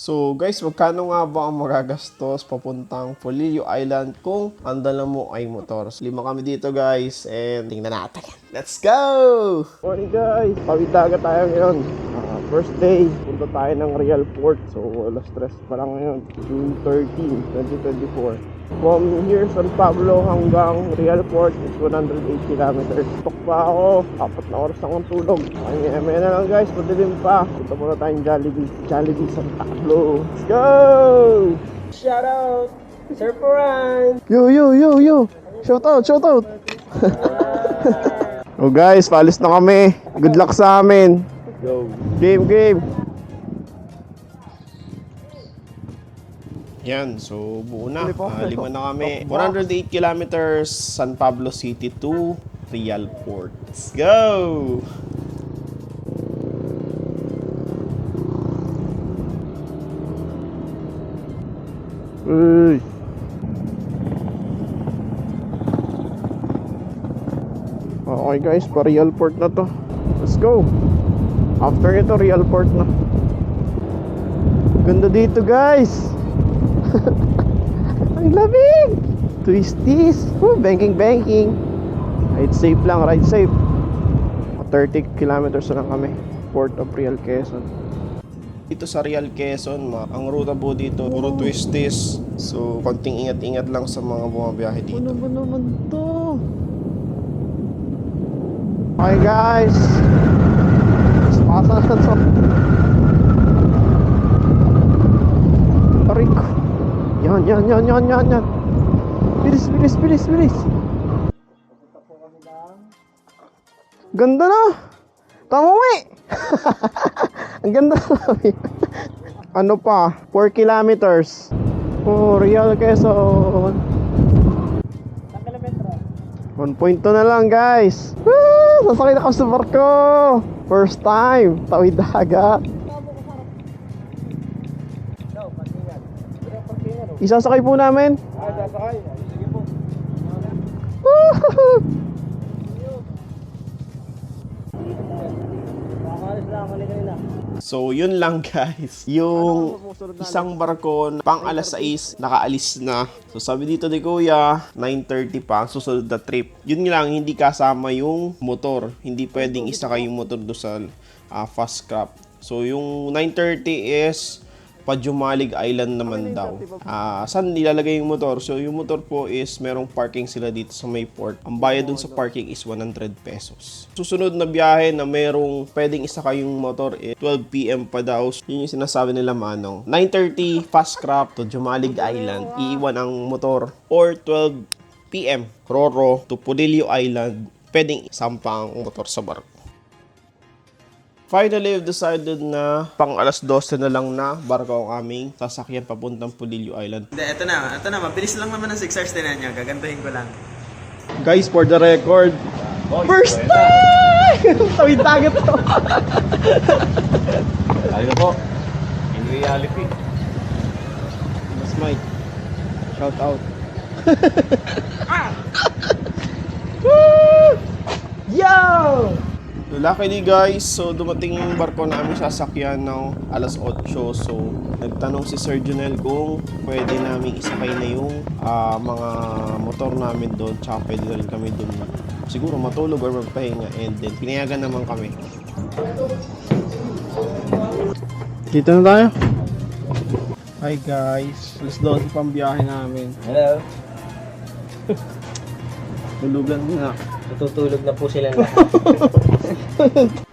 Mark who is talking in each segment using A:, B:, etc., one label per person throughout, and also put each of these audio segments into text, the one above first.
A: So guys, magkano nga ba ang magagastos papuntang Polillo Island kung ang dala mo ay motor? So, lima kami dito guys and tingnan natin. Let's go! Morning guys! Pawitaga tayo ngayon. First day, punta tayo ng Real Port. So alas stress pa lang ngayon. June 13, 2024. From here, San Pablo hanggang Real Port is 108 kilometers. Tok pa ako. Apat na oras akong tulog. Ay, may na lang guys. Madilim pa. Punta muna tayong Jollibee. Jollibee San Pablo. Let's go!
B: Shout out, Sir Puran.
A: Yo, yo, yo, yo! Shout out, shout out! oh guys, paalis na kami. Good luck sa amin.
B: Go.
A: Game, game. Yan, so buo na. Ah, lima na kami. 108 kilometers, San Pablo City to Real Port. Let's go! Uy! Okay guys, pa Real Port na to. Let's go! After ito, Real Port na. Ganda dito guys! Ang lamig! Twisties! Oh, banking banking! Ride safe lang, ride safe. 30 kilometers na lang kami. Port of Real Quezon. Dito sa Real Quezon, ma, ang ruta po dito, puro twisties. So, konting ingat-ingat lang sa mga bumabiyahe dito. Ano ba naman to? Okay guys! To. Aray ko. Yan, yan, yan, yan, yan, yan. Bilis, bilis, bilis, bilis. Ganda na. Tama mo eh. Ang ganda namin. ano pa? 4 kilometers. Oh, Real Quezon. 1.2 na lang guys. Woo! Sasakay na kami sa barko. First time. Tawid dagat. Isasakay po namin.
B: Ah, sasakay. Sige po.
A: Woo!
B: Makalis lang ako kanina.
A: So, yun lang guys. Yung isang barko pang alas 6, nakaalis na. So, sabi dito ni Kuya, 9.30 pa, susunod na trip. Yun lang, hindi kasama yung motor. Hindi pwedeng isakay yung motor do sa ah, fast crop. So, yung 9.30 is Pajumalig Island naman daw. Ah, saan nilalagay yung motor? So, yung motor po is merong parking sila dito sa may port. Ang bayad dun sa parking is 100 pesos. Susunod na biyahe na merong pwedeng isakay yung motor eh 12 p.m. pa daw. Yun yung sinasabi nila manong. 9.30 fast crop to Jumalig Island. Iiwan ang motor. Or 12 p.m. Roro to Pudillo Island. Pwedeng sampang motor sa barko. Finally, I've decided na pang alas 12 na lang na barko ang aming sasakyan papuntang Pulilio Island.
C: Hindi, ito na. Ito na. Mabilis lang naman ang 6 hours tinan niya. Gagantuhin ko lang.
A: Guys, for the record, first time! Tawid dagat to.
B: Ayun po. In reality.
A: Mas Mike, shout out. Woo! Yo! Luckily guys, so dumating yung barko na aming sasakyan ng alas 8. So, nagtanong si Sir Junel kung pwede namin isakay na yung ah, mga motor namin doon. Tsaka pwede na rin kami doon siguro matulog or magpahinga. And then, pinayagan naman kami. Dito na tayo. Hi guys, alas 12 pang biyahe namin.
B: Hello.
A: Tulugan na.
B: Natutulog na po sila lahat.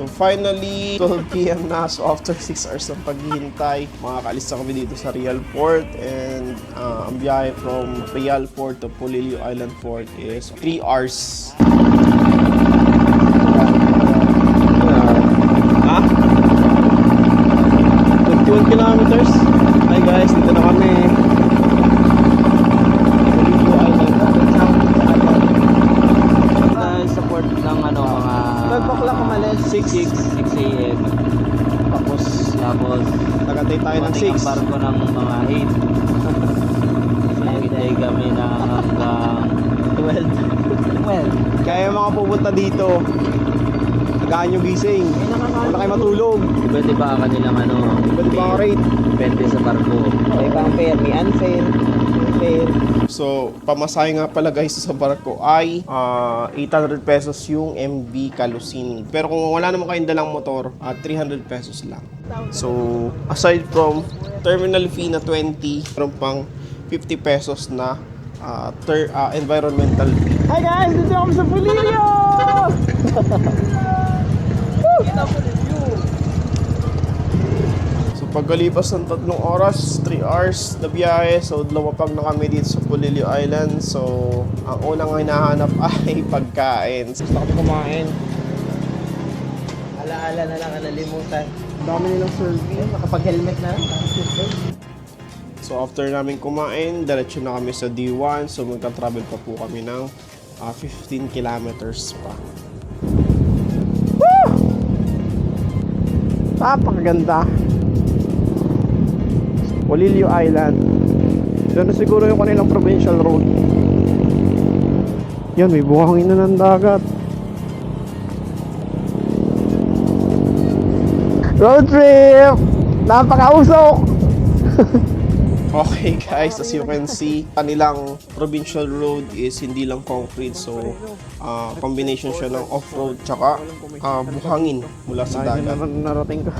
A: So finally, 12 p.m. na. So after 6 hours ng paghihintay, makakalis na kami dito sa Real Port. And uh, ang biyahe from Real Port to Polillo Island Port is 3 hours. Ha? 21 kilometers.
B: Barko ng mga 8. Nagintay kami na hanggang 12. 12.
A: Kaya yung mga pupunta dito, Alagaan nyo gising. Wala kayo matulog.
B: Iba ang kanilang ano.
A: Iba't ibang rate.
B: Depende sa barko.
D: May pang fair, may unfair, fair.
A: So, pamasahe nga pala guys sa barko ay ah, 800 pesos yung MV Kalusin. Pero kung wala naman kayong dalang motor, ah, 300 pesos lang. So, aside from terminal fee na 20, meron pang 50 pesos na ah, ter- ah, environmental fee.
D: Hi guys, dito ako sa Pulilio!
A: So pagkalipas ng tatlong oras, 3 hours na biyahe, so lumapag na kami dito sa Pulilio Island. So ang unang hinahanap ay pagkain.
D: Gusto kami kumain. Alaala na lang, alalimutan.
A: Ang dami nilang serving.
D: Nakapag-helmet na lang.
A: So after namin kumain, diretso na kami sa D1. So magka-travel pa po kami ng ah, 15 kilometers pa. Napakaganda. Polillo Island. Doon na siguro yung kanilang provincial road. Yan, may buhangin na ng dagat. Road trip! Napakausok! Okay guys, as you can see, kanilang provincial road is hindi lang concrete. So, ah, combination siya ng off-road tsaka ah, buhangin mula sa dagat.
D: narating ko.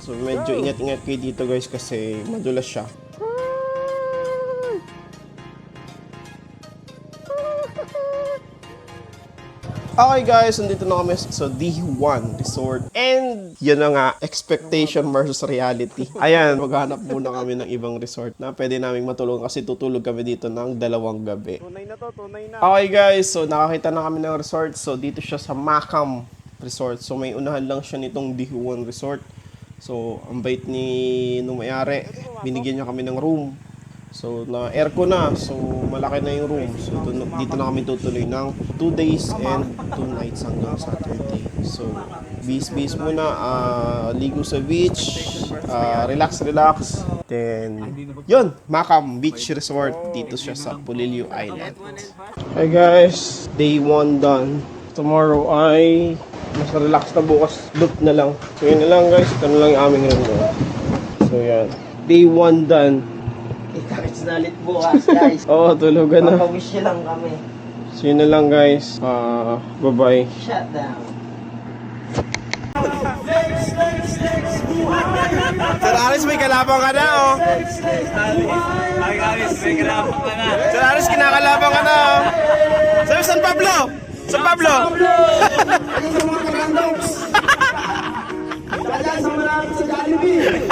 A: So, medyo ingat-ingat kayo dito guys kasi madulas siya. Okay guys, nandito na kami sa D1 Resort. And yun na nga, expectation versus reality. Ayan, maghanap muna kami ng ibang resort na pwede naming matulog kasi tutulog kami dito ng dalawang gabi.
D: Tunay na to, tunay na.
A: Okay guys, so nakakita na kami ng resort. So dito siya sa Macam Resort. So may unahan lang siya nitong D1 Resort. So ang bait ni nung may-ari, binigyan niya kami ng room. So na aircon na, so malaki na yung room. So dun- dito na kami tutuloy ng 2 days and 2 nights hanggang Saturday. So beach-beach muna, ah, ligo sa beach, ah, relax relax. Then yun, Macam Beach Resort dito siya sa Pulilio Island. Hey guys, day 1 done. Tomorrow ay mas relax na bukas, loop na lang. So yun na lang guys, ito na lang yung aming room. So yan, day 1 done.
D: Kita-kits na ulit bukas, guys.
A: Oo, oh, tulugan na.
D: Papawish lang kami.
A: So yun na lang guys. Ah, bye-bye.
D: Shut down.
A: Sir Aris, may kalabang ka na, oh. Sir Aris, kinakalabang ka na, oh. Sir, San Pablo? San Pablo?
D: Kaya sa malaki sa Jollibee.